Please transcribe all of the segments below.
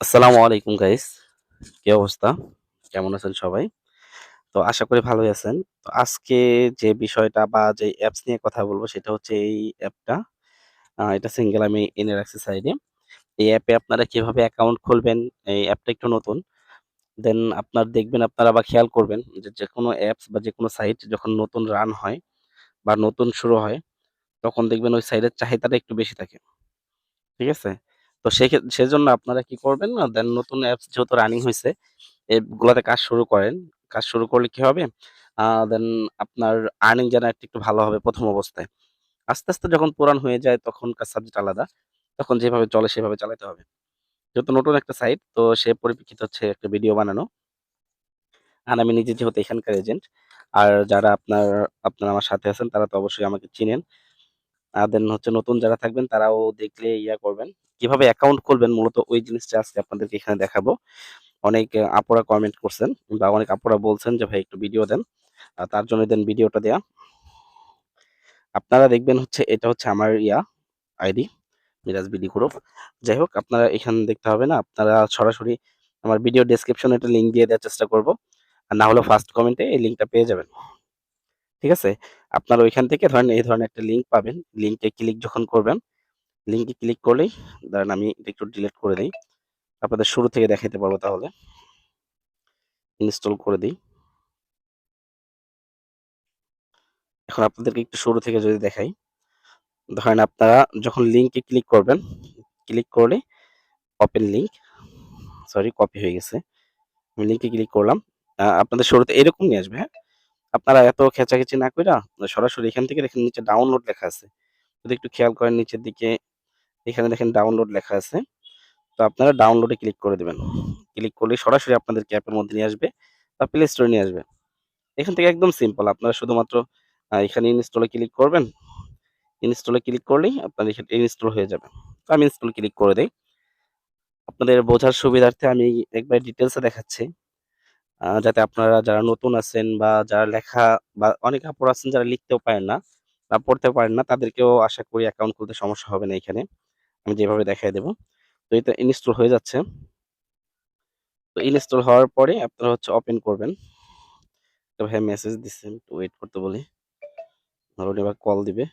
আসসালামু আলাইকুম গাইস কি অবস্থা? কেমন আছেন সবাই? তো আশা করি ভালোই আছেন। তো আজকে যে বিষয়টা বা যে অ্যাপস নিয়ে কথা বলব, সেটা হচ্ছে এই অ্যাপটা এটা সিঙ্গেল আমি এনে রাখছি সাইডে এই অ্যাপে আপনারা কীভাবে অ্যাকাউন্ট খুলবেন? এই অ্যাপটা একটু নতুন। দেন আপনার দেখবেন, আপনারা বা খেয়াল করবেন যে যে কোনো অ্যাপস বা যে কোনো সাইট যখন নতুন রান হয় বা নতুন শুরু হয়, তখন দেখবেন ওই সাইটের চাহিদাটা একটু বেশি থাকে। ঠিক আছে? তো সেজন্য আপনারা কি করবেন না দেন নতুন অ্যাপস যেহেতু রানিং হয়েছে এগুলাতে কাজ শুরু করেন। কাজ শুরু করলে কি হবে? দেন আপনার আর্নিং জেনারেট একটু ভালো হবে প্রথম অবস্থায়। আস্তে, আস্তে যখন পুরান হয়ে যায় তখনকার সাবজেক্ট আলাদা। তখন যেভাবে চলে সেভাবে চালাতে হবে। যেহেতু নতুন একটা সাইট তো সে পরিপ্রেক্ষিতে হচ্ছে একটা ভিডিও বানানো। আর আমি নিজে যেহেতু এখানকার এজেন্ট। আর যারা আপনার আপনারা আমার সাথে আছেন তারা তো অবশ্যই আমাকে চিনেন। আর দেন হচ্ছে নতুন যারা থাকবেন তারাও দেখলে ইয়া করবেন। কীভাবে অ্যাকাউন্ট খুলবেন মূলত ওই জিনিসটা আজকে আপনাদেরকে এখানে দেখাবো। অনেক আপুরা কমেন্ট করছেন বা অনেক আপুরা বলছেন যে, "ভাই একটু ভিডিও দেন।" তার জন্য দেন ভিডিওটা দেয়া। আপনারা দেখবেন হচ্ছে এটা হচ্ছে আমার ইয়া আইডি মিরাজ বিডি গ্রুপ। যাই হোক আপনারা এখানে দেখতে হবে না। আপনারা সরাসরি আমার ভিডিও ডেসক্রিপশনে একটা লিঙ্ক দিয়ে দেওয়ার চেষ্টা করব। আর না হলেও ফার্স্ট কমেন্টে এই লিঙ্কটা পেয়ে যাবেন। ঠিক আছে? আপনারা ওইখান থেকে ধরেন এই ধরনের একটা লিঙ্ক পাবেন। লিঙ্কে ক্লিক যখন করবেন, লিঙ্কে ক্লিক করলেই দাঁড়ান আমি একটু ডিলিট করে দেই। আপনাদের শুরু থেকে দেখাইতে পারব তাহলে। ইনস্টল করে দিই এখন আপনাদেরকে একটু শুরু থেকে যদি দেখাই, ধরেন আপনারা যখন লিঙ্কে ক্লিক করবেন, ক্লিক করলে ওপেন লিঙ্ক, সরি কপি হয়ে গেছে। আমি লিঙ্কে ক্লিক করলাম। আপনাদের শুরুতে এরকম নিয়ে আসবে, হ্যাঁ? আপনারা এত খেচাখেচি না কইরা সরাসরি এখান থেকে দেখেন নিচে ডাউনলোড লেখা আছে। যদি একটু খেয়াল করেন নিচের দিকে এখানে দেখেন ডাউনলোড লেখা আছে। তো আপনারা ডাউনলোডে ক্লিক করে দেবেন ক্লিক করলেই সরাসরি আপনাদের অ্যাপের মধ্যে নিয়ে আসবে বা প্লে স্টোরে নিয়ে আসবে। এখান থেকে একদম সিম্পল। আপনারা শুধুমাত্র এখানে ইনস্টলে ক্লিক করবেন। ইনস্টলে ক্লিক করলেই আপনার এখানে ইনস্টল হয়ে যাবে। তো আমি ইনস্টল ক্লিক করে দিই আপনাদের বোঝার সুবিধার্থে আমি একবার ডিটেইলসে দেখাচ্ছি। যাতে আপনারা যারা নতুন আছেন বা যারা লেখা বা অনেক আপুরা আছেন যারা লিখতেও পারেন না বা পড়তেও পারেন না, তাদেরকেও আশা করি অ্যাকাউন্ট খুলতে সমস্যা হবে না এখানে। আমি যেভাবে দেখাই দেব। তো এটা ইনস্টল হয়ে যাচ্ছে। তো ইনস্টল হওয়ার পরে আপনারা হচ্ছে ওপেন করবেন। তো মেসেজ দিচ্ছে একটু ওয়েট করতে বলি। ধরুন এবার কল দিবে।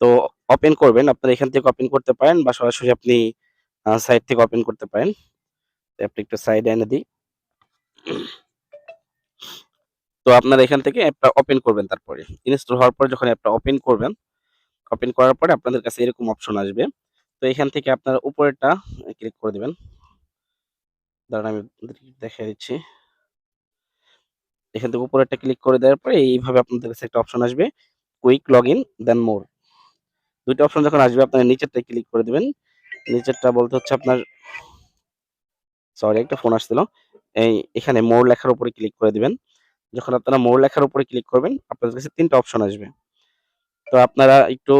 তো ওপেন করবেন। আপনারা এখান থেকে ওপেন করতে পারেন বা সরাসরি আপনি আ সাইট থেকে ওপেন করতে পারেন। অ্যাপটা একটু সাইডে এনে দিই। তো আপনারা এখান থেকে অ্যাপটা ওপেন করবেন তারপরে। ইনস্টল হওয়ার পরে যখন অ্যাপটা ওপেন করবেন, ওপেন করার পরে আপনাদের কাছে এরকম অপশন আসবে। তো এখান থেকে আপনারা উপরেরটা ক্লিক করে দিবেন। দাঁড়ান আমি দেখায় দিচ্ছি। এখান থেকে উপরেরটা ক্লিক করে দেওয়ার পরে এইভাবে আপনাদের কাছে একটা অপশন আসবে। Quick log in then more. ২ টা অপশন যখন আসবে আপনারা নিচেরটা ক্লিক করে দিবেন। নিচেরটা বলতে হচ্ছে আপনার সরি একটা ফোন আসছিল। এই এখানে মোর লেখার উপরে ক্লিক করে দিবেন। যখন আপনারা মোর লেখার উপরে ক্লিক করবেন, আপনাদের কাছে ৩ টা অপশন আসবে। তো আপনারা একটু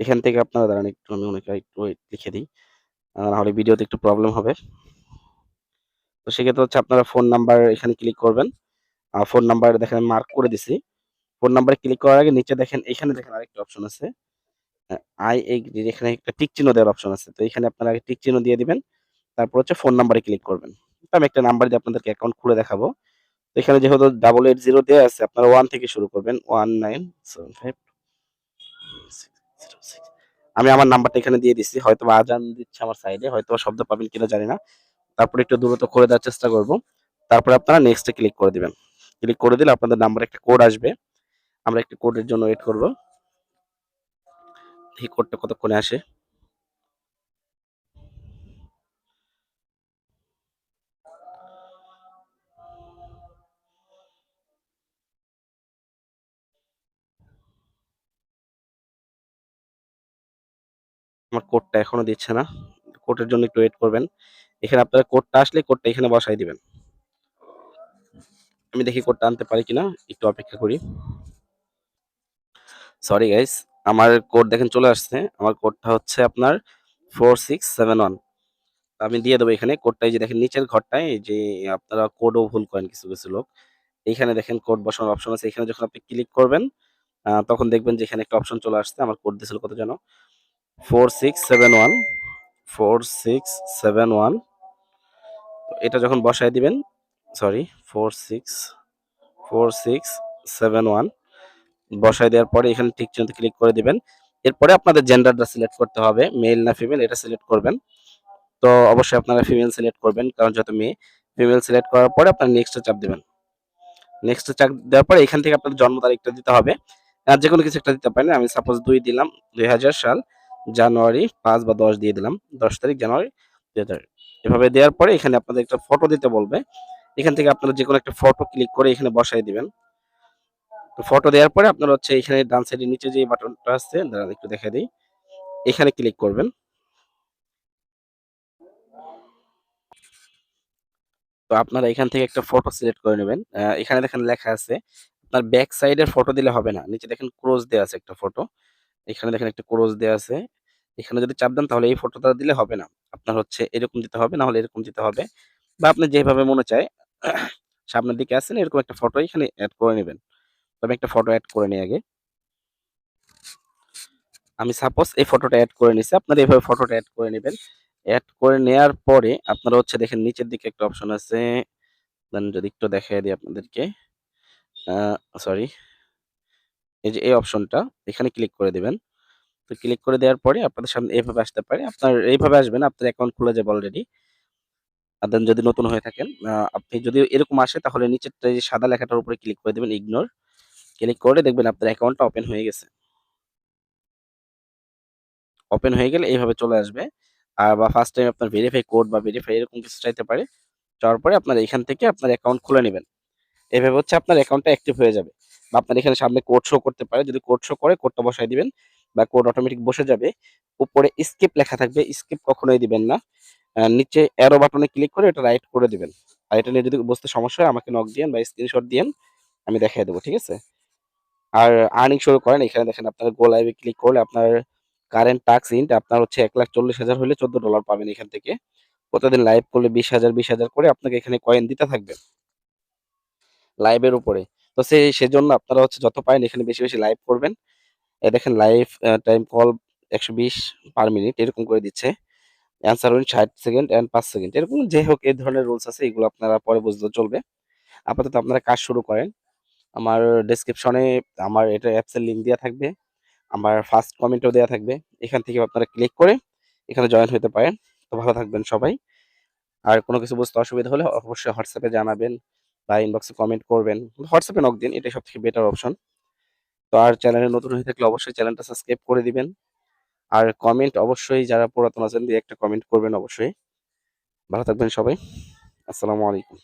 এখান থেকে আপনারা দাঁড়ান একটু আমি করি একটু লিখে দিই। নাহলে ভিডিওতে একটু প্রবলেম হবে। তো সেক্ষেত্রে হচ্ছে আপনারা ফোন নাম্বার এখানে ক্লিক করবেন। ফোন নাম্বার দেখেন আমি মার্ক করে দিছি। ফোন নাম্বারে ক্লিক করার আগে নিচে দেখেন এখানে দেখেন আরেকটা অপশন আছে। আই এগ্রি এখানে একটা টিক চিহ্ন দেওয়ার অপশন আছে। তো এখানে আপনারা টিক চিহ্ন দিয়ে দিবেন। তারপর হচ্ছে ফোন নাম্বারে ক্লিক করবেন। আমি একটা নাম্বার দিয়ে আপনাদেরকে অ্যাকাউন্ট খুলে দেখাবো। তো এখানে যেহেতু 880 দেয়া আছে, আপনারা ওয়ান থেকে শুরু করবেন। 1975 আমি আমার নাম্বারটা এখানে দিয়ে দিচ্ছি। হয়তোবা আজান দিচ্ছে আমার সাইডে। হয়তোবা শব্দ পাবেন কিনা জানি না। তারপরে একটু দ্রুত করে দেওয়ার চেষ্টা করব। তারপরে আপনারা নেক্সট ক্লিক করে দিবেন। ক্লিক করে দিলে আপনাদের নাম্বারে একটা কোড আসবে। আমরা একটা কোডের জন্য ওয়েট করব। দেখি কোডটা কতক্ষণে আসে। আমার কোডটা এখনও দিচ্ছে না। কোডের জন্য একটু ওয়েট করবেন। এখানে আপনারা কোডটা আসলে কোডটা এখানে বসাই দিবেন। আমি দেখি কোডটা আনতে পারি কিনা। একটু অপেক্ষা করি। সরি গাইস আমার কোড দেখেন চলে আসছে। আমার কোডটা হচ্ছে আপনার 4671 আমি দিয়ে দেবো এখানে কোডটা এই যে দেখেন নিচের ঘরটায় যে আপনারা কোডও ভুল করেন কিছু, কিছু লোক। এইখানে দেখেন কোড বসানোর অপশন আছে এখানে যখন আপনি ক্লিক করবেন তখন দেখবেন যে এখানে একটা অপশন চলে আসছে আমার কোড দিয়েছিল কত যেন four six seven one four six seven one এটা যখন বসায় দিবেন sorry four six four six seven one বসায় দেওয়ার পরে এখানে ঠিক ক্লিক করে দিবেন। এরপরে আপনাদের জেন্ডারটা সিলেক্ট করতে হবে মেল না ফিমেল এটা সিলেক্ট করবেন। তো অবশ্যই আপনারা ফিমেল সিলেক্ট করবেন, কারণ যত মেয়ে ফিমেল সিলেক্ট করার পরে আপনারা নেক্সটে চাপ দেবেন। নেক্সটে চাপ দেওয়ার পরে এখান থেকে আপনাদের জন্ম তারিখটা দিতে হবে। আর যে কোনো কিছু একটা দিতে পারেন, আমি সাপোজ দুই দিলাম, দুই হাজার সাল জানুয়ারি পাঁচ বা দশ দিয়ে দিলাম, দশ তারিখ জানুয়ারি দুই হাজার এভাবে দেওয়ার পরে এখানে আপনাদের একটা ফটো দিতে বলবে। এখান থেকে আপনারা যে কোনো একটা ফটো ক্লিক করে এখানে বসাই দিবেন। ফটো দেওয়ার পরে আপনারা হচ্ছে এখানে ডান সাইডের নিচে যে বাটনটা আছে, দাঁড়ান একটু দেখা দিই। এখানে ক্লিক করবেন। তো আপনারা এখান থেকে একটা ফটো সিলেক্ট করে নেবেন। এখানে দেখেন লেখা আছে, আপনার ব্যাক সাইডের ফটো দিলে হবে না। নিচে দেখেন ক্রোজ দেওয়া আছে একটা ফটো এখানে দেখেন একটা ক্রোজ দেওয়া আছে। এখানে যদি চাপ দেন তাহলে এই ফটোটা দিলে হবে না। আপনার হচ্ছে এরকম দিতে হবে, না হলে এরকম দিতে হবে। বা আপনি যেভাবে মনে চায়, সামনের দিকে আছেন এরকম একটা ফটো এখানে অ্যাড করে নেবেন। তবে একটা ফটো অ্যাড করে নিই আগে। আমি সাপোজ এই ফটোটা অ্যাড করে নিছি। আপনারা এইভাবে ফটোটা অ্যাড করে নেবেন। অ্যাড করে নেয়ার পরে আপনারা হচ্ছে দেখেন নিচের দিকে একটা অপশন আছে। দেন যদি একটু দেখাই দিই আপনাদেরকে। সরি এই যে এই অপশনটা এখানে ক্লিক করে দিবেন। তো ক্লিক করে দেওয়ার পরে আপনাদের সামনে এইভাবে আসতে পারে। আপনার এইভাবে আসবেন আপনার অ্যাকাউন্ট খুলে যাবে অলরেডি আর দেন যদি নতুন হয়ে থাকেন আপনি যদি এরকম আসে, তাহলে নিচের যে সাদা লেখাটার উপরে ক্লিক করে দেবেন ইগনোর ক্লিক করে দেখবেন আপনার অ্যাকাউন্টটা ওপেন হয়ে গেছে। ওপেন হয়ে গেলে এইভাবে চলে আসবে। আর বা ফার্স্ট টাইম আপনার ভেরিফাই কোড বা ভেরিফাই এরকম কিছু চাইতে পারে, যাওয়ার পরে আপনার এখান থেকে আপনার অ্যাকাউন্ট খুলে নেবেন। এভাবে হচ্ছে আপনার অ্যাকাউন্টটা অ্যাক্টিভ হয়ে যাবে। বা আপনার এখানে সামনে কোড শো করতে পারে। যদি কোড শো করে কোডটা বসাই দিবেন বা কোড অটোমেটিক বসে যাবে, উপরে স্কিপ লেখা থাকবে স্কিপ কখনোই দিবেন না। নিচে অ্যারো বাটনে ক্লিক করে এটা রাইট করে দিবেন। আর এটা নিয়ে যদি বুঝতে সমস্যা হয়, আমাকে নক দিয়েন বা স্ক্রিনশট দিয়েন, আমি দেখাই দেবো, ঠিক আছে? আর আর্নিং শুরু করেন, এখানে দেখেন আপনার গো লাইভে ক্লিক করলে আপনার কারেন্ট টাক্স ইন্ট আপনার হচ্ছে এক লাখ চল্লিশ হাজার হলে চোদ্দ ডলার পাবেন এখান থেকে। প্রতিদিন লাইভ করলে বিশ হাজার বিশ হাজার করে আপনাকে এখানে কয়েন দিতে থাকবে। লাইভের উপরে। তো সেই সেজন্য আপনারা হচ্ছে যত পারেন এখানে বেশি বেশি লাইভ করবেন। দেখেন লাইভ টাইম কল একশো বিশ পার মিনিট এরকম করে দিচ্ছে। অ্যান্সার উইন ষাট সেকেন্ড অ্যান্ড পাঁচ সেকেন্ড এরকম যে হোক এই ধরনের রুলস আছে, এগুলো আপনারা পরে বুঝতে চলবে। আপাতত আপনারা কাজ শুরু করেন। আমার ডেসক্রিপশনে আমার এটা অ্যাপসের লিঙ্ক দেওয়া থাকবে। আমার ফার্স্ট কমেন্টও দেওয়া থাকবে। এখান থেকে আপনারা ক্লিক করে এখানে জয়েন হতে পারেন। তো ভালো থাকবেন সবাই। আর কোনো কিছু বুঝতে অসুবিধা হলে অবশ্যই হোয়াটসঅ্যাপে জানাবেন বা ইনবক্সে কমেন্ট করবেন। হোয়াটসঅ্যাপে নক দিন, এটাই সব থেকে বেটার অপশন তো আর চ্যানেলে নতুন হয়ে থাকলে অবশ্যই চ্যানেলটা সাবস্ক্রাইব করে দিবেন। আর কমেন্ট অবশ্যই যারা পুরাতন আছেন, দিয়ে একটা কমেন্ট করবেন অবশ্যই। ভালো থাকবেন সবাই। আসসালামু আলাইকুম।